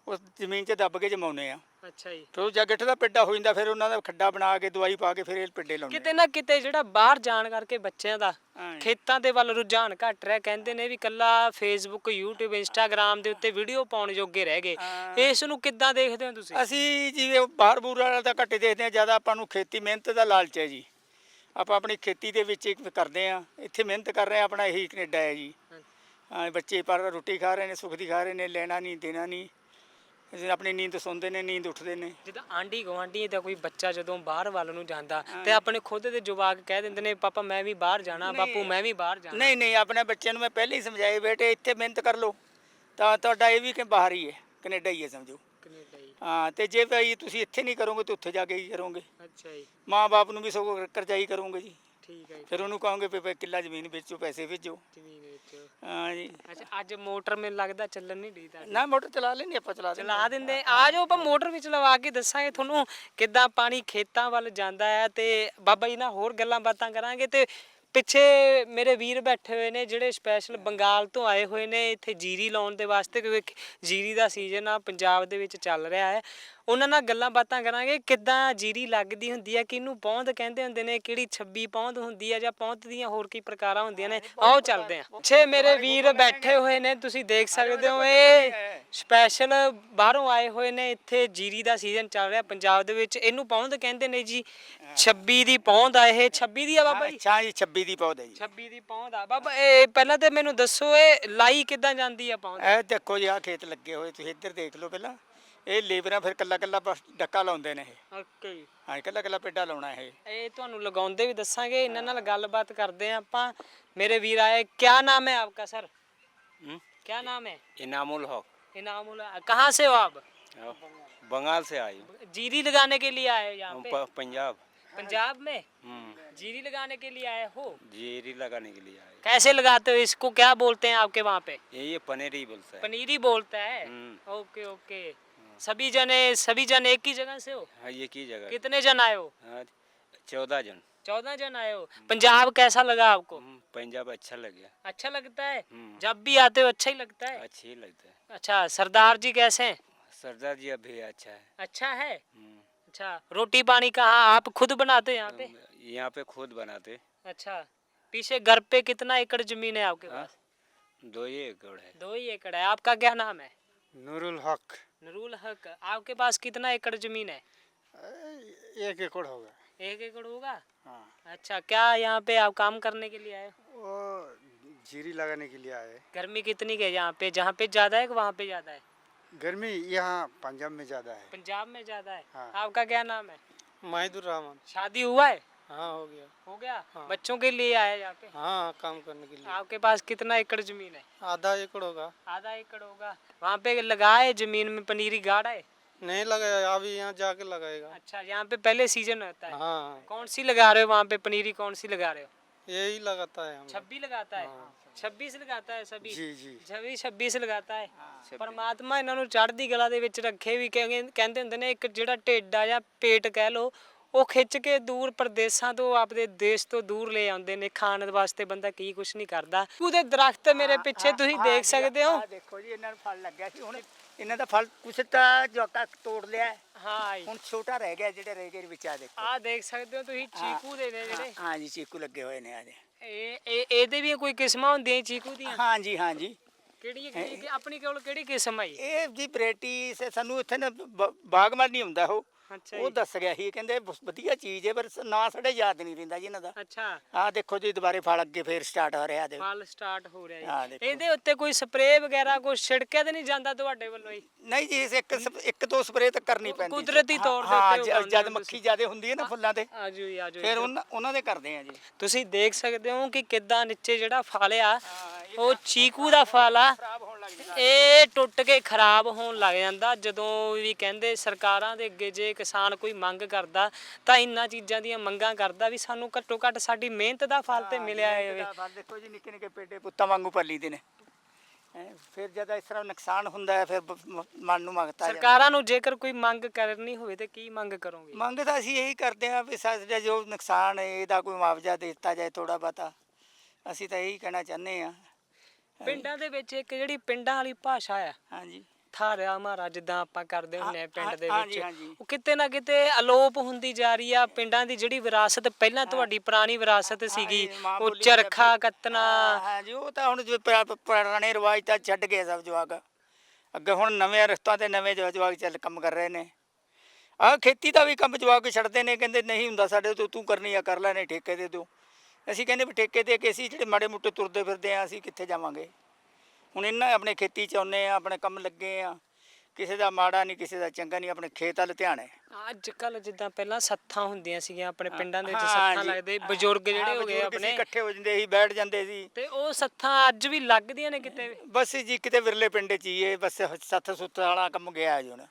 ਉਸ ਜ਼ਮੀਨ 'ਚ ਦੱਬ ਕੇ ਜਮਾਉਨੇ ਆ। ਅੱਛਾ ਜੀ। ਫਿਰ ਉਹ ਜਾਂ ਗਿੱਠ ਦਾ ਪਿੱਡਾ ਹੋ ਜਾਂਦਾ ਫਿਰ ਉਹਨਾਂ ਦਾ ਖੱਡਾ ਬਣਾ ਕੇ ਦਵਾਈ ਪਾ ਕੇ ਫਿਰ ਇਹ ਪਿੱਡੇ ਲਾਉਂਦੇ ਕਿਤੇ ਨਾ ਕਿਤੇ ਜਿਹੜਾ ਬਾਹਰ ਜਾਣ ਕਰਕੇ ਬੱਚਿਆਂ ਦਾ। ਖੇਤਾਂ ਦੇ ਵੱਲ ਰੁਝਾਨ ਘਟ ਰਿਹਾ ਕਹਿੰਦੇ ਨੇ ਵੀ ਕੱਲਾ ਫੇਸਬੁੱਕ YouTube Instagram ਦੇ ਉੱਤੇ ਵੀਡੀਓ ਪਾਉਣ ਜੋਗੇ ਰਹਿ ਗਏ। ਇਸ ਨੂੰ ਕਿੱਦਾਂ ਦੇਖਦੇ ਹੋ ਤੁਸੀਂ? ਅਸੀਂ ਜਿਵੇਂ ਬਾਹਰ ਬੂਰ ਵਾਲਾ ਤਾਂ ਘੱਟ ਦੇਖਦੇ ਆ ਜ਼ਿਆਦਾ ਆਪਾਂ ਨੂੰ ਖੇਤੀ ਮਿਹਨਤ ਦਾ ਲਾਲਚ ਹੈ ਜੀ। ਆਪਾਂ ਆਪਣੀ ਖੇਤੀ ਦੇ ਵਿੱਚ ਇੱਕ ਕਰਦੇ ਆ ਇੱਥੇ ਮਿਹਨਤ ਕਰ ਰਹੇ ਆ ਆਪਣਾ ਇਹੀ ਕੈਨੇਡਾ ਹੈ ਜੀ। ਹਾਂ ਬੱਚੇ ਪਰ ਰੋਟੀ ਖਾ ਰਹੇ ਨੇ ਸੁੱਖ ਦੀ ਖਾ ਰਹੇ ਨੇ ਲੈਣਾ ਨਹੀਂ ਦੇਣਾ ਨਹੀਂ। ਅਸੀਂ ਆਪਣੀ ਨੀਂਦ ਸੌਂਦੇ ਨੇ ਨੀਂਦ ਉੱਠਦੇ ਨੇ। ਜਿੱਦਾਂ ਆਂਢੀ ਗੁਆਂਢੀ ਦਾ ਕੋਈ ਬੱਚਾ ਜਦੋਂ ਬਾਹਰ ਵੱਲ ਨੂੰ ਜਾਂਦਾ ਤੇ ਆਪਣੇ ਖੁਦ ਦੇ ਜਵਾਕ ਕਹਿ ਦਿੰਦੇ ਨੇ ਪਾਪਾ ਮੈਂ ਵੀ ਬਾਹਰ ਜਾਣਾ ਬਾਪੂ ਮੈਂ ਵੀ ਬਾਹਰ ਜਾਣਾ। ਨਹੀਂ ਨਹੀਂ ਆਪਣੇ ਬੱਚਿਆਂ ਨੂੰ ਮੈਂ ਪਹਿਲੇ ਹੀ ਸਮਝਾਇਆ ਬੇਟੇ ਇੱਥੇ ਮਿਹਨਤ ਕਰ ਲਓ। ਤਾਂ ਤੁਹਾਡਾ ਇਹ ਵੀ ਕਿ ਬਾਹਰ ਹੀ ਹੈ ਕੈਨੇਡਾ ਹੀ ਹੈ ਸਮਝੋ। ਕੈਨੇਡਾ ਹੀ। ਹਾਂ ਤੇ ਜੇ ਭਾਈ ਤੁਸੀਂ ਇੱਥੇ ਨਹੀਂ ਕਰੋਗੇ ਤੇ ਉੱਥੇ ਜਾ ਕੇ ਕੀ ਕਰੋਗੇ? ਅੱਛਾ ਜੀ। ਮਾਂ-ਬਾਪ ਨੂੰ ਵੀ ਸਗੋਂ ਕਰਜ਼ਾਈ ਕਰੋਗੇ ਜੀ। ਠੀਕ ਹੈ ਜੀ। ਫਿਰ ਉਹਨੂੰ ਕਹੋਗੇ ਵੀ ਭਾਈ ਕਿੱਲਾ ਜ਼ਮੀਨ ਵੇਚੋ ਪੈਸੇ ਭੇਜੋ ਜ਼ਮੀਨ ਵਿੱਚ। ਹਾਂ ਜੀ। ਅੱਛਾ ਅੱਜ ਮੋਟਰ ਮੈਨੂੰ ਲੱਗਦਾ ਚੱਲਣ ਨਹੀਂ ਡਈ ਤਾਂ ਨਾ ਮੋਟਰ ਚਲਾ ਲੈਣੀ ਆਪਾਂ ਚਲਾ ਲੈਂਦੇ ਚਲਾ ਦਿੰਦੇ ਆ ਜਾਓ ਆਪਾਂ ਮੋਟਰ ਵਿੱਚ ਲਵਾ ਕੇ ਦੱਸਾਂਗੇ ਤੁਹਾਨੂੰ ਕਿੱਦਾਂ ਪਾਣੀ ਖੇਤਾਂ ਵੱਲ ਜਾਂਦਾ ਹੈ ਤੇ ਬਾਬਾ ਜੀ ਨਾਲ ਹੋਰ ਗੱਲਾਂ ਬਾਤਾਂ ਕਰਾਂਗੇ ਤੇ ਪਿੱਛੇ ਮੇਰੇ ਵੀਰ ਬੈਠੇ ਹੋਏ ਨੇ ਜਿਹੜੇ ਸਪੈਸ਼ਲ ਬੰਗਾਲ ਤੋਂ ਆਏ ਹੋਏ ਨੇ ਇੱਥੇ ਜੀਰੀ ਲਾਉਣ ਦੇ ਵਾਸਤੇ ਕਿਉਂਕਿ ਜੀਰੀ ਦਾ ਸੀਜ਼ਨ ਆ ਪੰਜਾਬ ਦੇ ਵਿੱਚ ਚੱਲ ਰਿਹਾ ਹੈ। ਉਹਨਾਂ ਨਾਲ ਗੱਲਾਂ ਬਾਤਾਂ ਕਰਾਂਗੇ ਕਿੱਦਾਂ ਜੀਰੀ ਲੱਗਦੀ ਹੁੰਦੀ ਹੈ ਕਿਹਨੂੰ ਪੌਂਦ ਕਹਿੰਦੇ ਹੁੰਦੇ ਨੇ ਕਿਹੜੀ 26 ਪੌਂਦ ਹੁੰਦੀ ਹੈ ਜਾਂ ਪੌਂਦ ਦੀਆਂ ਹੋਰ ਕੀ ਪ੍ਰਕਾਰਾਂ ਹੁੰਦੀਆਂ ਨੇ ਆਓ ਚੱਲਦੇ ਹਾਂ। ਛੇ ਮੇਰੇ ਵੀਰ ਬੈਠੇ ਹੋਏ ਨੇ ਤੁਸੀਂ ਦੇਖ ਸਕਦੇ ਹੋ ਇਹ ਸਪੈਸ਼ਲ ਬਾਹਰੋਂ ਆਏ ਹੋਏ ਨੇ ਇੱਥੇ ਜੀਰੀ ਦਾ ਸੀਜ਼ਨ ਚੱਲ ਰਿਹਾ ਪੰਜਾਬ ਦੇ ਵਿੱਚ ਇਹਨੂੰ ਪੌਂਦ ਕਹਿੰਦੇ ਨੇ ਜੀ 26 ਦੀ ਪੌਂਦ ਆ ਇਹ 26 ਦੀ ਆ ਬਾਬਾ ਜੀ? ਅੱਛਾ ਜੀ 26 ਦੀ ਪੌਦਾ ਜੀ। 26 ਦੀ ਪੌਂਦ ਆ ਬਾਬਾ ਇਹ ਪਹਿਲਾਂ ਤੇ ਮੈਨੂੰ ਦੱਸੋ ਇਹ ਲਾਈ ਕਿੱਦਾਂ ਜਾਂਦੀ ਆ ਪੌਂਦ? ਇਹ ਦੇਖੋ ਜੀ ਆ ਖੇਤ ਲੱਗੇ ਹੋਏ ਤੁਸੀਂ ਇੱਧਰ ਦੇਖ ਲਓ ਪਹਿਲਾਂ। ਇਹ ਲੇਬਰਾਂ ਫਿਰ ਕੱਲਾ ਕੱਲਾ ਬਸ ਡੱਕਾ ਲਾਉਂਦੇ ਨੇ ਇਹ ਓਕੇ ਜੀ ਹਾਂ ਕੱਲਾ ਕੱਲਾ ਪੇਡਾ ਲਾਉਣਾ ਇਹ ਇਹ ਤੁਹਾਨੂੰ ਲਗਾਉਂਦੇ ਵੀ ਦੱਸਾਂਗੇ ਇਹਨਾਂ ਨਾਲ ਗੱਲਬਾਤ ਕਰਦੇ ਆ ਆਪਾਂ ਮੇਰੇ ਵੀਰ ਆਏ क्या नाम है आपका सर हम्म? क्या नाम है इनामुल हक इनामुल कहाँ से हो आप बंगाल से आई हूँ जीरी लगाने के लिए आए हो यहाँ पे प- पंजाब पंजाब में हम्म, जीरी लगाने के लिए आए हो जीरी लगाने के लिए आए कैसे लगाते हो इसको क्या बोलते हैं आपके वहाँ पे ये ये पनेरी बोलता है पनीरी बोलता है हम्म। ओके ओके सभी जने सभी जन एक ही जगह से हो? हाँ ये की जगह। कितने जन आए हो? हाँ, चौदह जन। चौदह जन आए हो? पंजाब कैसा लगा आपको? हम्म, पंजाब अच्छा लग गया। अच्छा लगता है? हम्म। जब भी आते हो अच्छा ही लगता है? अच्छी लगता है। अच्छा सरदार जी कैसे हैं? सरदार जी अभी अच्छा है। अच्छा है? हम्म, अच्छा रोटी पानी कहाँ आप खुद बनाते हो यहाँ पे? यहाँ पे खुद बनाते। अच्छा पीछे घर पे कितना एकड़ ज़मीन है आपके हाँ? पास? दो ही एकड़ है। दो ही एकड़ है आपका क्या नाम है? नूरुल हक। नरूल हक आपके पास कितना एकड़ ज़मीन है? एक एकड़ होगा एक एकड़ होगा? हाँ। अच्छा क्या यहाँ पे आप काम करने के लिए आए वो जीरी लगाने के लिए आए। गर्मी कितनी है यहाँ पे? जहाँ पे ज़्यादा है कि वहाँ पे ज़्यादा है? गर्मी यहाँ पंजाब में ज़्यादा है। पंजाब में ज़्यादा है। हाँ। आपका क्या नाम है? माहिदुर रहमान। शादी हुआ है? हाँ हो गया हो गया हाँ। बच्चों के लिए आए यहाँ पे हाँ काम करने के लिए आपके पास कितना एकड़ जमीन है आधा एकड़ होगा आधा एकड़ होगा वहाँ पे लगाए जमीन में पनीरी गाड़ा है नहीं लगाया अभी यहाँ जाके लगाएगा अच्छा यहाँ पे पहले सीजन होता है हाँ कौन सी लगा रहे हो वहाँ पे पनीरी कौन सी लगा रहे हो यही लगाता है हम लोग। छब्बीस लगाता है छब्बीस लगाता है सभी जी जी ਛਵੀ 26 ਲਗਾਤਾ ਹੈ ਪਰਮਾਤਮਾ ਇਹਨਾਂ ਨੂੰ ਚੜ੍ਹਦੀ ਕਲਾ ਦੇ ਵਿੱਚ ਰੱਖੇ ਵੀ ਕਹਿੰਦੇ ਕਹਿੰਦੇ ਹੁੰਦੇ ਨੇ ਇੱਕ ਜਿਹੜਾ ਢਿੱਡ ਆ ਜਾਂ ਪੇਟ ਕਹਿ ਲੋ ਉਹ ਖਿੱਚ ਕੇ ਦੂਰ ਪ੍ਰਦੇਸ਼ਾਂ ਤੋਂ ਆਪਦੇ ਦੇਸ਼ ਤੋਂ ਦੂਰ ਲੈ ਆਉਂਦੇ ਨੇ ਖਾਣ ਵਾਸਤੇ ਬੰਦਾ ਕੀ ਕੁਛ ਨਹੀਂ ਕਰਦਾ। ਉਹਦੇ ਦਰਖਤ ਮੇਰੇ ਪਿੱਛੇ ਤੁਸੀਂ ਦੇਖ ਸਕਦੇ ਹੋ। ਦੇਖੋ ਜੀ ਇਹਨਾਂ ਨੂੰ ਫਲ ਲੱਗਿਆ ਸੀ। ਹੁਣ ਇਹਨਾਂ ਦਾ ਫਲ ਕੁਛ ਤਾਂ ਜੋਕਾ ਤੋੜ ਲਿਆ। ਹੈ। ਹੁਣ ਛੋਟਾ ਰਹਿ ਗਿਆ ਜਿਹੜੇ ਰਹਿ ਗਏ ਵਿੱਚ ਆ ਦੇਖੋ। ਆ ਦੇਖ ਸਕਦੇ ਹੋ ਤੁਸੀਂ ਚੀਕੂ ਦੇ ਨੇ ਜਿਹੜੇ। ਹਾਂ ਜੀ ਚੀਕੂ ਲੱਗੇ ਹੋਏ ਨੇ ਆ ਇਹ ਇਹ ਇਹਦੇ ਵੀ ਕੋਈ ਕਿਸਮਾਂ ਹੁੰਦੀਆਂ ਚੀਕੂ ਦੀਆਂ? ਹਾਂ ਜੀ ਹਾਂ ਜੀ। ਕਿਹੜੀ ਕਿਹੜੀ ਆਪਣੀ ਕੋਲ ਕਿਹੜੀ ਕਿਸਮ ਆਈ ਇਹ ਜੀ ਵੈਰਾਈਟੀ ਸਾਨੂੰ ਇੱਥੇ ਨਾ ਬ- ਬਾਗਬਾਨ ਹੁੰਦਾ ਉਹ। ਅੱਛਾ ਉਹ ਜੀ। ਦੱਸ ਗਿਆ ਸੀ ਕਹਿੰਦੇ ਵਧੀਆ ਚੀਜ਼ ਹੈ ਪਰ ਸ- ਨਾਂ ਸਾਡੇ ਯਾਦ ਨਹੀਂ ਰਹਿੰਦਾ ਜੀ ਇਹਨਾਂ ਦਾ। ਅੱਛਾ। ਆਹ ਦੇਖੋ ਜੀ ਦੁਬਾਰੇ ਫਲ ਅੱਗੇ ਫੇਰ ਸਟਾਰਟ ਹੋ ਰਿਹਾ ਦੇ ਫਲ ਸਟਾਰਟ ਹੋ ਰਿਹਾ ਹਾਂ, ਜੀ ਦੇਖੋ। ਇਹਦੇ ਉੱਤੇ ਕੋਈ ਸਪਰੇਅ ਵਗੈਰਾ ਕੋਈ ਛਿੜਕਿਆ ਤੇ ਨਹੀਂ ਜਾਂਦਾ ਤੁਹਾਡੇ ਵੱਲੋਂ ਜੀ? ਨਹੀਂ ਜੀ ਇਸ ਇੱਕ ਸਪ- ਇੱਕ ਦੋ ਸਪਰੇਅ ਤਾਂ ਕਰਨੀ ਪੈਂਦੀ ਸੀ। ਕੁਦਰਤੀ ਤੌਰ ਦੇ ਹਾਂ ਉੱਤੇ ਜ- ਜਦ ਹੋ ਮੱਖੀ ਜ਼ਿਆਦੇ ਹੁੰਦੀ ਹੈ ਨਾ ਫੁੱਲਾਂ ਤੇ ਆਜੋ ਜੀ ਆਜੋ ਫਿਰ ਉਹਨਾਂ ਉਹਨਾਂ ਦੇ ਕਰਦੇ ਆ ਜੀ। ਤੁਸੀਂ ਦੇਖ ਸਕਦੇ ਹੋ ਕਿ ਕਿੱਦਾਂ ਨੀਚੇ ਜਿਹੜਾ ਫਲ ਆ ਉਹ ਚੀਕੂ ਦਾ ਫਲ ਆ। ਖਰਾਬ ਹੋਣ ਇਹ ਟੁੱਟ ਕੇ ਖਰਾਬ ਹੋਣ ਲੱਗ ਜਾਂਦਾ। ਜਦੋਂ ਵੀ ਕਹਿੰਦੇ ਸਰਕਾਰਾਂ ਦੇ ਅੱਗੇ ਜੇ ਕਿਸਾਨ ਕੋਈ ਮੰਗ ਕਰਦਾ ਤਾਂ ਇੰਨਾ ਚੀਜ਼ਾਂ ਦੀਆਂ ਮੰਗਾਂ ਕਰਦਾ ਵੀ ਸਾਨੂੰ ਘੱਟੋ ਘੱਟ ਸਾਡੀ ਮਿਹਨਤ ਦਾ ਫਲ ਤੇ ਮਿਲਿਆ ਹੋਵੇ। ਦੇਖੋ ਜੀ ਨਿੱਕੇ ਨਿੱਕੇ ਪੇਡੇ ਪੁੱਤਾਂ ਵਾਂਗੂ ਪੱਲੀ ਦੇ ਨੇ। ਫਿਰ ਜਦ ਇਸ ਤਰ੍ਹਾਂ ਨੁਕਸਾਨ ਹੁੰਦਾ ਹੈ ਫਿਰ ਮਨ ਨੂੰ ਮੰਗਤਾ ਜਾਂਦਾ। ਸਰਕਾਰਾਂ ਨੂੰ ਜੇਕਰ ਕੋਈ ਮੰਗ ਕਰਨੀ ਹੋਵੇ ਤੇ ਕੀ ਮੰਗ ਕਰੋਗੇ? ਮੰਗ ਤਾਂ ਅਸੀਂ ਇਹੀ ਕਰਦੇ ਹਾਂ ਵੀ ਸਾਡਾ ਜੋ ਨੁਕਸਾਨ ਹੈ ਇਹਦਾ ਕੋਈ ਮੁਆਵਜ਼ਾ ਦੇ ਦਿੱਤਾ ਜਾਏ ਥੋੜਾ ਬਹੁਤਾ। ਅਸੀਂ ਤਾਂ ਇਹੀ ਕਹਿਣਾ ਚਾਹੁੰਦੇ ਹਾਂ। ਪਿੰਡਾਂ ਦੇ ਵਿੱਚ ਇੱਕ ਜਿਹੜੀ ਪਿੰਡਾਂ ਵਾਲੀ ਭਾਸ਼ਾ ਆ ਹਾਂਜੀ। ਥਾਰਿਆ ਮਾਰਾ ਜਿੱਦਾਂ ਆਪਾਂ ਕਰਦੇ ਹੁੰਦੇ ਆ ਪਿੰਡ ਦੇ ਵਿੱਚ। ਉਹ ਕਿਤੇ ਨਾ ਕਿਤੇ ਅਲੋਪ ਹੁੰਦੀ ਜਾ ਰਹੀ ਆ ਪਿੰਡਾਂ ਦੀ ਜਿਹੜੀ ਵਿਰਾਸਤ ਪਹਿਲਾਂ ਤੁਹਾਡੀ ਪੁਰਾਣੀ ਵਿਰਾਸਤ ਸੀਗੀ ਉਹ ਚਰਖਾ। ਕੱਤਣਾ। ਹਾਂ, ਹਾਂਜੀ ਉਹ ਤਾਂ ਹੁਣ ਪੁਰਾਣੇ ਰਿਵਾਜ ਤਾਂ ਛੱਡ ਗਏ ਸਭ ਜਵਾਕ। ਅੱਗੇ ਹੁਣ ਨਵੇਂ ਰਸਤਾਂ ਤੇ ਨਵੇਂ ਜਵਾ- ਜਵਾਕ ਚੱਲ ਕੰਮ ਕਰ ਰਹੇ ਨੇ। ਆਹ ਖੇਤੀ ਦਾ ਵੀ ਕੰਮ ਜਵਾਕ ਛੱਡਦੇ ਨੇ ਕਹਿੰਦੇ ਨਹੀਂ ਹੁੰਦਾ ਸਾਡੇ ਤੋਂ ਤੂੰ ਕਰਨੀ ਆ ਕਰ ਲੈ ਨਹੀਂ ਠੇਕੇ ਦੇ ਦਿਓ ਅਸੀਂ ਕਹਿੰਦੇ ਵੀ ਠੇਕੇ ਦੇ ਕੇ ਅਸੀਂ ਜਿਹੜੇ ਮਾੜੇ ਮੁੱਟੇ ਤੁਰਦੇ ਫਿਰਦੇ ਆ ਅਸੀਂ ਕਿੱਥੇ ਜਾਵਾਂਗੇ? ਹੁਣ ਇਹਨਾਂ ਆਪਣੇ ਖੇਤੀ ਚ ਆਉਂਦੇ ਆ ਆਪਣੇ ਕੰਮ ਲੱਗੇ ਆ ਕਿਸੇ ਦਾ ਮਾੜਾ ਨਹੀਂ ਕਿਸੇ ਦਾ ਚੰਗਾ ਨਹੀਂ ਆਪਣੇ ਖੇਤ ਵੱਲ ਧਿਆਨ ਹੈ। ਅੱਜ ਕੱਲ ਜਿੱਦਾਂ ਪਹਿਲਾਂ ਸੱਥਾਂ ਹੁੰਦੀਆਂ ਸੀਗੀਆਂ ਆਪਣੇ ਪਿੰਡਾਂ ਦੇ ਵਿੱਚ ਸੱਥਾਂ। ਲੱਗਦੇ ਬਜ਼ੁਰਗ ਜਿਹੜੇ ਹਾਂ, ਗਏ ਆਪਣੇ। ਇਕੱਠੇ ਹੋ ਜਾਂਦੇ ਸੀ ਬੈਠ ਜਾਂਦੇ ਸੀ। ਤੇ ਉਹ ਸੱਥਾਂ ਅੱਜ ਵੀ ਲੱਗਦੀਆਂ ਨੇ ਕਿਤੇ? ਬਸ ਜੀ ਕਿਤੇ ਵਿਰਲੇ ਪਿੰਡ ਚ ਹੀ ਇਹ ਬਸ ਸੱਥ ਸੁੱਤ ਵਾਲਾ ਕੰਮ ਗਿਆ ਜੀ ਹੁਣ।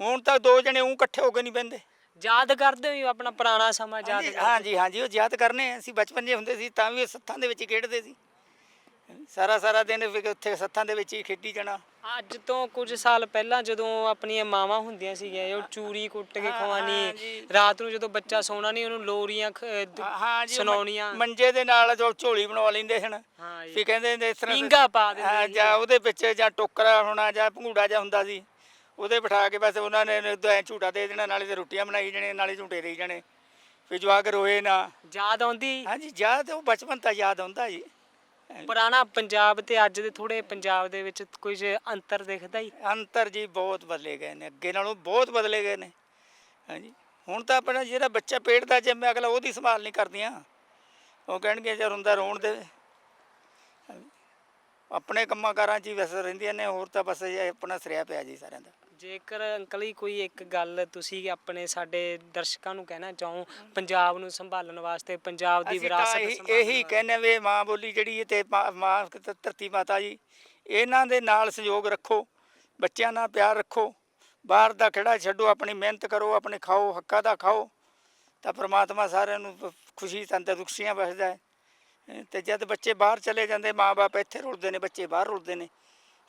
ਹੁਣ ਤਾਂ ਦੋ ਜਣੇ ਉਹ ਇਕੱਠੇ ਹੋ ਕੇ ਨਹੀਂ ਬਹਿੰਦੇ। ਯਾਦ ਕਰਦੇ ਹੋ ਆਪਣਾ ਪੁਰਾਣਾ ਸਮਾਂ ਯਾਦ ਹਾਂਜੀ ਹਾਂਜੀ ਹਾਂਜੀ ਉਹ ਯਾਦ ਕਰਨੇ ਆ। ਅਸੀਂ ਬਚਪਨ 'ਚ ਹੁੰਦੇ ਸੀ ਤਾਂ ਵੀ ਉਹ ਸੱਥਾਂ ਦੇ ਵਿੱਚ ਹੀ ਖੇਡਦੇ ਸੀ ਸਾਰਾ ਸਾਰਾ ਦਿਨ ਫਿਰ ਉੱਥੇ ਸੱਥਾਂ ਦੇ ਵਿੱਚ ਹੀ ਖੇਡੀ ਜਾਣਾ ਅੱਜ ਤੋਂ ਕੁਝ ਸਾਲ ਪਹਿਲਾਂ ਜਦੋਂ ਆਪਣੀਆਂ ਮਾਵਾਂ ਹੁੰਦੀਆਂ ਸੀਗੀਆਂ ਉਹ ਚੂਰੀ ਕੁੱਟ ਕੇ ਹਾਂ, ਖਵਾਣੀ ਜੀ। ਰਾਤ ਨੂੰ ਜਦੋਂ ਬੱਚਾ ਸੌਣਾ ਨਹੀਂ ਉਹਨੂੰ ਲੋਰੀਆਂ ਖ- ਦ- ਹਾਂ- ਜੀ ਸੁਣਾਉਣੀਆਂ ਮੰਜੇ ਦੇ ਨਾਲ ਜੋ ਝੋਲੀ ਬਣਵਾ ਲੈਂਦੇ ਸਨ ਹਾਂ ਜੀ। ਵੀ ਕਹਿੰਦੇ ਹੁੰਦੇ ਇਸ ਤਰ੍ਹਾਂ ਪੀਂਘਾ ਪਾ ਦਿੰਦੇ ਹਾਂ। ਜਾਂ ਉਹਦੇ ਵਿੱਚ ਜਾਂ ਟੋਕਰਾ ਹੋਣਾ ਜਾਂ ਭੰਗੂੜਾ ਜਾਂ ਹੁੰਦਾ ਸੀ ਉਹਦੇ ਬਿਠਾ ਕੇ ਬਸ ਉਹਨਾਂ ਨੇ ਐ ਝੂਟਾ ਦੇ ਦੇਣਾ ਨਾਲੇ ਤੇ ਰੋਟੀਆਂ ਬਣਾਈ ਜਾਣੇ ਨਾਲੇ ਝੂਟੇ ਦੇਈ ਜਾਣੇ। ਫਿਰ ਜਵਾਕ ਰੋਏ ਨਾ। ਯਾਦ ਆਉਂਦੀ? ਹਾਂਜੀ ਯਾਦ ਉਹ ਬਚਪਨ ਤਾਂ ਯਾਦ ਆਉਂਦਾ ਜੀ। ਪੁਰਾਣਾ ਪੰਜਾਬ ਤੇ ਅੱਜ ਦੇ ਥੋੜੇ ਪੰਜਾਬ ਦੇ ਵਿੱਚ ਕੁਝ ਅੰਤਰ ਦਿਖਦਾ ਹੀ। ਅੰਤਰ ਜੀ ਬਹੁਤ ਬਦਲੇ ਗਏ ਨੇ ਅੱਗੇ ਨਾਲੋਂ ਬਹੁਤ ਬਦਲੇ ਗਏ ਨੇ। ਹਾਂਜੀ ਹੁਣ ਤਾਂ ਆਪਣਾ ਜਿਹੜਾ ਬੱਚਾ ਪੇਟ ਦਾ ਜਿੰਮੇ ਅਗਲਾ ਉਹਦੀ ਸੰਭਾਲ ਨਹੀਂ ਕਰਦੀਆਂ। ਉਹ ਕਹਿਣਗੇ ਜੇ ਰੋਂਦਾ ਰੋਣ ਦੇ ਆਪਣੇ ਕੰਮਾਂ ਕਾਰਾਂ 'ਚ ਹੀ ਵਸ ਰਹਿੰਦੀਆਂ ਨੇ ਹੋਰ ਤਾਂ ਬਸ ਇਹ ਆਪਣਾ ਸਰਿਆ ਪਿਆ ਜੀ ਸਾਰਿਆਂ ਦਾ। ਜੇਕਰ ਅੰਕਲ ਹੀ ਕੋਈ ਇੱਕ ਗੱਲ ਤੁਸੀਂ ਆਪਣੇ ਸਾਡੇ ਦਰਸ਼ਕਾਂ ਨੂੰ ਕਹਿਣਾ ਚਾਹੋ ਪੰਜਾਬ ਨੂੰ ਸੰਭਾਲਣ ਵਾਸਤੇ ਪੰਜਾਬ ਦੀ ਅਸੀਂ ਤਾਂ ਵਿਰਾਸਤ ਇਹੀ ਸੰਭਾਲਣ ਇਹੀ ਕਹਿੰਦੇ ਵੀ ਮਾਂ ਬੋਲੀ ਜਿਹੜੀ ਹੈ ਤੇ ਮਾਂ ਮਾਂ ਧ- ਧਰਤੀ ਮਾਤਾ ਜੀ ਇਹਨਾਂ ਦੇ ਨਾਲ ਸਹਿਯੋਗ ਰੱਖੋ ਬੱਚਿਆਂ ਨਾਲ ਪਿਆਰ ਰੱਖੋ ਬਾਹਰ ਦਾ ਖੜਾ ਛੱਡੋ ਆਪਣੀ ਮਿਹਨਤ ਕਰੋ ਆਪਣੇ ਖਾਓ ਹੱਕਾਂ ਦਾ ਖਾਓ ਤਾਂ ਪ੍ਰਮਾਤਮਾ ਸਾਰਿਆਂ ਨੂੰ ਬ- ਖੁਸ਼ੀ ਤੰਦਰੁਸਤੀਆਂ ਬਖਸ਼ਦਾ ਹੈ। ਅਹ ਤੇ ਜਦ ਬੱਚੇ ਬਾਹਰ ਚਲੇ ਜਾਂਦੇ ਮਾਪੇ ਇੱਥੇ ਰੁਲਦੇ ਨੇ ਬੱਚੇ ਬਾਹਰ ਰੁਲਦੇ ਨੇ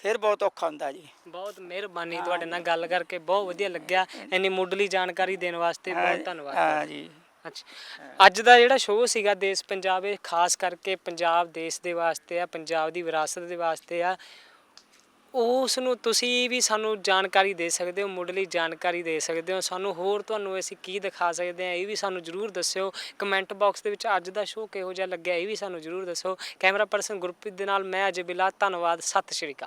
ਫਿਰ ਬਹੁਤ ਔਖਾ ਹੁੰਦਾ ਜੀ। ਬਹੁਤ ਮਿਹਰਬਾਨੀ ਤੁਹਾਡੇ ਨਾਲ ਗੱਲ ਕਰਕੇ ਬਹੁਤ ਵਧੀਆ ਲੱਗਿਆ। ਇੰਨੀ ਮੁੱਢਲੀ ਜਾਣਕਾਰੀ ਦੇਣ ਵਾਸਤੇ ਬਹੁਤ ਧੰਨਵਾਦ। ਹਾਂ ਜੀ। ਅੱਛਾ ਅੱਜ ਦਾ ਜਿਹੜਾ ਸ਼ੋਅ ਸੀਗਾ ਦੇਸ਼ ਪੰਜਾਬ ਇਹ ਖਾਸ ਕਰਕੇ ਪੰਜਾਬ ਦੇਸ਼ ਦੇ ਵਾਸਤੇ ਆ ਪੰਜਾਬ ਦੀ ਵਿਰਾਸਤ ਦੇ ਵਾਸਤੇ ਆ ਉਸ ਨੂੰ ਤੁਸੀਂ ਵੀ ਸਾਨੂੰ ਜਾਣਕਾਰੀ ਦੇ ਸਕਦੇ ਹੋ ਮੁੱਢਲੀ ਜਾਣਕਾਰੀ ਦੇ ਸਕਦੇ ਹੋ। ਸਾਨੂੰ ਹੋਰ ਤੁਹਾਨੂੰ ਅਸੀਂ ਕੀ ਦਿਖਾ ਸਕਦੇ ਹਾਂ ਇਹ ਵੀ ਸਾਨੂੰ ਜਰੂਰ ਦੱਸਿਓ। ਕਮੈਂਟ ਬਾਕਸ ਦੇ ਵਿੱਚ ਅੱਜ ਦਾ ਸ਼ੋਅ ਕਿਹੋ ਜਿਹਾ ਲੱਗਿਆ ਇਹ ਵੀ ਸਾਨੂੰ ਜਰੂਰ ਦੱਸੋ। ਕੈਮਰਾ ਪਰਸਨ ਗੁਰਪ੍ਰੀਤ ਦੇ ਨਾਲ ਮੈਂ ਅਜੇ ਬਿਲਾ ਧੰਨਵਾਦ ਸਤਿ ਸ਼੍ਰੀ ਅਕਾਲ।